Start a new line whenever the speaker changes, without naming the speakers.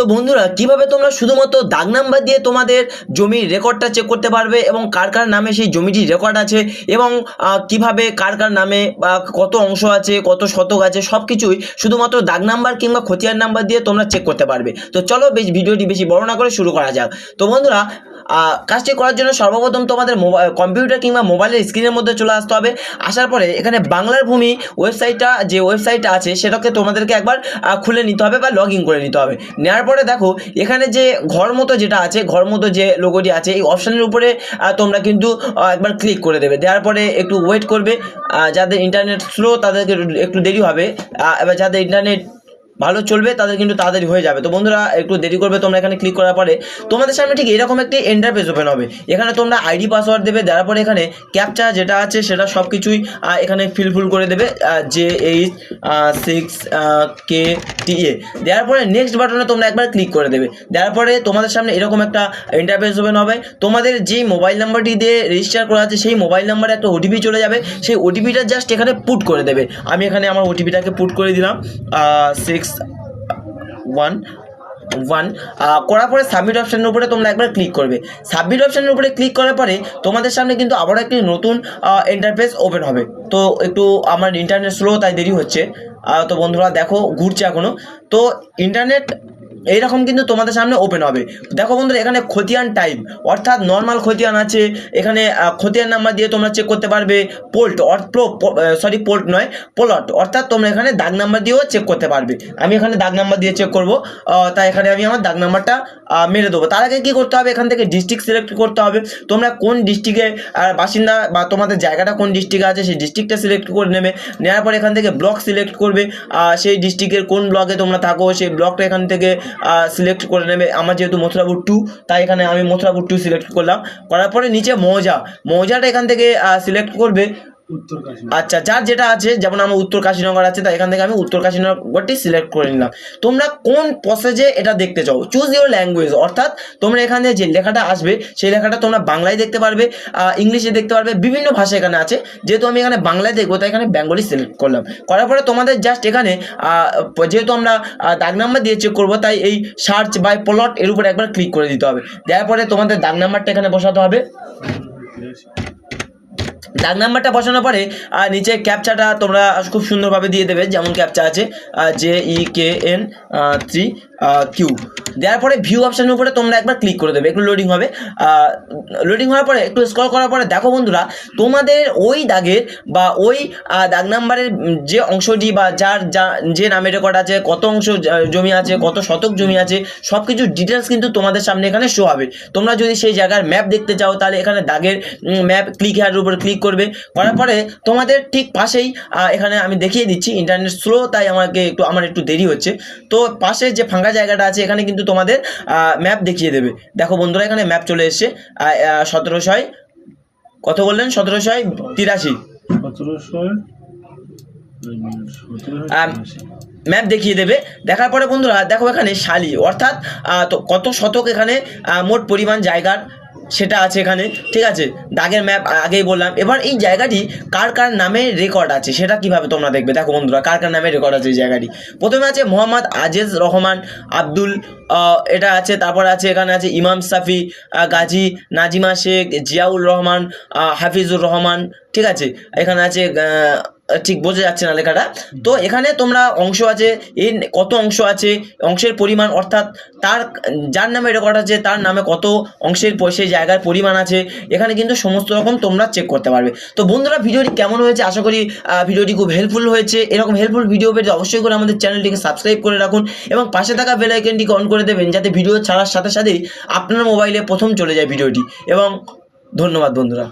তো বন্ধুরা, কীভাবে তোমরা শুধুমাত্র দাগ নাম্বার দিয়ে তোমাদের জমির রেকর্ডটা চেক করতে পারবে এবং কার কার নামে সেই জমিটির রেকর্ড আছে এবং কীভাবে কার কার নামে বা কত অংশ আছে, কত শতক আছে সব কিছুই শুধুমাত্র দাগ নাম্বার কিংবা খতিয়ার নাম্বার দিয়ে তোমরা চেক করতে পারবে। তো চলো বেশ, ভিডিওটি বেশি বড় না করে শুরু করা যাক। তো বন্ধুরা কাজটি করার জন্য সর্বপ্রথম তোমাদের মোবাইল কম্পিউটার কিংবা মোবাইলের স্ক্রিনের মধ্যে চলে আসতে হবে। আসার পরে এখানে বাংলার ভূমি ওয়েবসাইটটা, যে ওয়েবসাইটটা আছে, সেটাকে তোমাদেরকে একবার খুলে নিতে হবে বা লগ ইন করে নিতে হবে। নেওয়ার পরে দেখো, এখানে যে ঘর মতো যেটা আছে, ঘর মতো যে লোগোটি আছে, এই অপশানের উপরে তোমরা কিন্তু একবার ক্লিক করে দেবে। দেওয়ার পরে একটু ওয়েট করবে যাদের ইন্টারনেট স্লো তাদেরকে একটু দেরি হবে। এবার যাদের ইন্টারনেট ভালো চলবে, তাদের কিন্তু তাড়াতাড়ি হয়ে যাবে। তো বন্ধুরা, একটু দেরি করবে, তোমরা এখানে ক্লিক করার পরে তোমাদের সামনে ঠিক এরকম একটি এন্টারপেজ ওপেন হবে। এখানে তোমরা আইডি পাসওয়ার্ড দেবে, দেওয়ার পরে এখানে ক্যাপচা যেটা আছে সেটা সব কিছুই এখানে ফিলফুল করে দেবে J H six K T A দেওয়ার পরে নেক্সট বাটনে তোমরা একবার ক্লিক করে দেবে। দেওয়ার পরে তোমাদের সামনে এরকম একটা ইন্টারফেস ওপেন হবে। তোমাদের যেই মোবাইল নাম্বারটি দিয়ে রেজিস্টার করা আছে, সেই মোবাইল নাম্বারে একটা ওটিপি চলে যাবে। সেই ওটিপিটা জাস্ট এখানে পুট করে দেবে। আমি এখানে আমার ওটিপিটাকে পুট করে দিলাম সিক্স ওয়ান ওয়ান করার পরে সাবমিট অপশানের উপরে তোমরা একবার ক্লিক করবে। সাবমিট অপশানের উপরে ক্লিক করার পরে তোমাদের সামনে কিন্তু আবার একটি নতুন ইন্টারফেস ওপেন হবে। তো একটু আমার ইন্টারনেট স্লো তাই দেরি হচ্ছে। তো বন্ধুরা দেখো, ঘুরছে এখনও তো ইন্টারনেট এইরকম কিন্তু তোমাদের সামনে ওপেন হবে। দেখো বন্ধুরা, এখানে খতিয়ান টাইপ অর্থাৎ নর্মাল খতিয়ান আছে। এখানে খতিয়ান নাম্বার দিয়ে তোমরা চেক করতে পারবে। পোল্ট সরি পোল্ট নয় পোলট অর্থাৎ তোমরা এখানে দাগ নাম্বার দিয়েও চেক করতে পারবে। আমি এখানে দাগ নাম্বার দিয়ে চেক করব। তাই এখানে আমি আমার দাগ নাম্বারটা মেরে দেবো। তার আগে কী করতে হবে? এখান থেকে ডিস্ট্রিক্ট সিলেক্ট করতে হবে। তোমরা কোন ডিস্ট্রিক্টে বাসিন্দা বা তোমাদের জায়গাটা কোন ডিস্ট্রিক্টে আছে, সেই ডিস্ট্রিক্টটা সিলেক্ট করে নেবে। নেওয়ার পর এখান থেকে ব্লক সিলেক্ট করবে। সেই ডিস্ট্রিক্টের কোন ব্লকে তোমরা থাকো, সেই ব্লকটা এখান থেকে সিলেক্ট করে নেবে। আমার যেহেতু মথুরাপুর টু তাই এখানে আমি মথুরাপুর টু সিলেক্ট করলাম। করার পরে নিচে মৌজা। মৌজাটা এখান থেকে সিলেক্ট করবে। আচ্ছা যার যেটা আছে যেমন আমার উত্তর কাশীনগর আছে তাই এখান থেকে আমি উত্তর কাশীনগরটি সিলেক্ট করে নিলাম। তোমরা কোন প্রসেজে এটা দেখতে চাও? চুজ ইউর ল্যাঙ্গুয়েজ অর্থাৎ তোমরা এখানে যে লেখাটা আসবে সেই লেখাটা তোমরা বাংলায় দেখতে পারবে ইংলিশে দেখতে পারবে বিভিন্ন ভাষা এখানে আছে। যেহেতু আমি এখানে বাংলায় দেখব তাই এখানে বেঙ্গলি সিলেক্ট করলাম। করার পরে তোমাদের জাস্ট এখানে যেহেতু আমরা দাগ নাম্বার দিয়ে চেক করব তাই এই সার্চ বাই প্লট এর উপরে একবার ক্লিক করে দিতে হবে। দেওয়ার পরে তোমাদের দাগ নাম্বারটা এখানে বসাতে হবে। দাগ নাম্বারটা বসানোর পরে নিচে ক্যাপচাটা তোমরা খুব সুন্দরভাবে দিয়ে দেবে, যেমন ক্যাপচা আছে J E K N three Q দেওয়ার পরে ভিউ অপশানের উপরে তোমরা একবার ক্লিক করে দেবে, একটু লোডিং হবে। লোডিং হওয়ার পরে, একটু স্ক্রল করার পরে, দেখো বন্ধুরা, তোমাদের ওই দাগের বা ওই দাগ নাম্বারের যে অংশটি বা যার, যা, যে নামে রেকর্ড আছে, কত অংশ জমি আছে, কত শতক জমি আছে সব কিছু ডিটেলস কিন্তু তোমাদের সামনে এখানে শো হবে। তোমরা যদি সেই জায়গার ম্যাপ দেখতে চাও, তাহলে এখানে দাগের ম্যাপ ক্লিক হেয়ার উপর ক্লিক করবে। করার পরে তোমাদের ঠিক পাশেই এখানে আমি দেখিয়ে দিচ্ছি ইন্টারনেট স্লো তাই আমাকে একটু আমার একটু দেরি হচ্ছে। তো পাশে যে ফাঁকা জায়গাটা আছে এখানে কিন্তু তোমাদের ম্যাপ দেখিয়ে দেবে। দেখো বন্ধুরা এখানে ম্যাপ চলে এসছে। সতেরোশয় কত বললেন? সতেরোশয় তিরাশি। ম্যাপ দেখিয়ে দেবে। দেখার পরে বন্ধুরা দেখো এখানে শালি অর্থাৎ তো কত শতক এখানে মোট পরিমাণ জায়গার সেটা আছে এখানে, ঠিক আছে? দাগের ম্যাপ আগেই বললাম। এবার এই জায়গাটি কার কার নামে রেকর্ড আছে, সেটা কীভাবে তোমরা দেখবে? দেখো বন্ধুরা, কার কার নামে রেকর্ড আছে এই জায়গাটি? প্রথমে আছে মোহাম্মদ আজেজ রহমান, আব্দুল এটা আছে, তারপর আছে, এখানে আছে ইমাম সাফি গাজী, নাজিমা শেখ জিয়াউল রহমান হাফিজুর রহমান, ঠিক আছে? এখানে আছে ঠিক বোঝা যাচ্ছে না লেখাটা। তো এখানে তোমরা অংশ আছে এর কত অংশ আছে, অংশের পরিমাণ, অর্থাৎ তার, যার নামে রেকর্ড আছে, তার নামে কত অংশের সেই জায়গার পরিমাণ আছে, এখানে কিন্তু সমস্ত রকম তোমরা চেক করতে পারবে। তো বন্ধুরা, ভিডিওটি কেমন হয়েছে? আশা করি ভিডিওটি খুব হেল্পফুল হয়েছে। এরকম হেল্পফুল ভিডিও পেতে অবশ্যই করে আমাদের চ্যানেলটিকে সাবস্ক্রাইব করে রাখুন এবং পাশে থাকা বেল আইকনটিকে অন করে দেবেন, যাতে ভিডিও ছাড়ার সাথে সাথেই আপনার মোবাইলে প্রথম চলে যায় ভিডিওটি এবং ধন্যবাদ বন্ধুরা।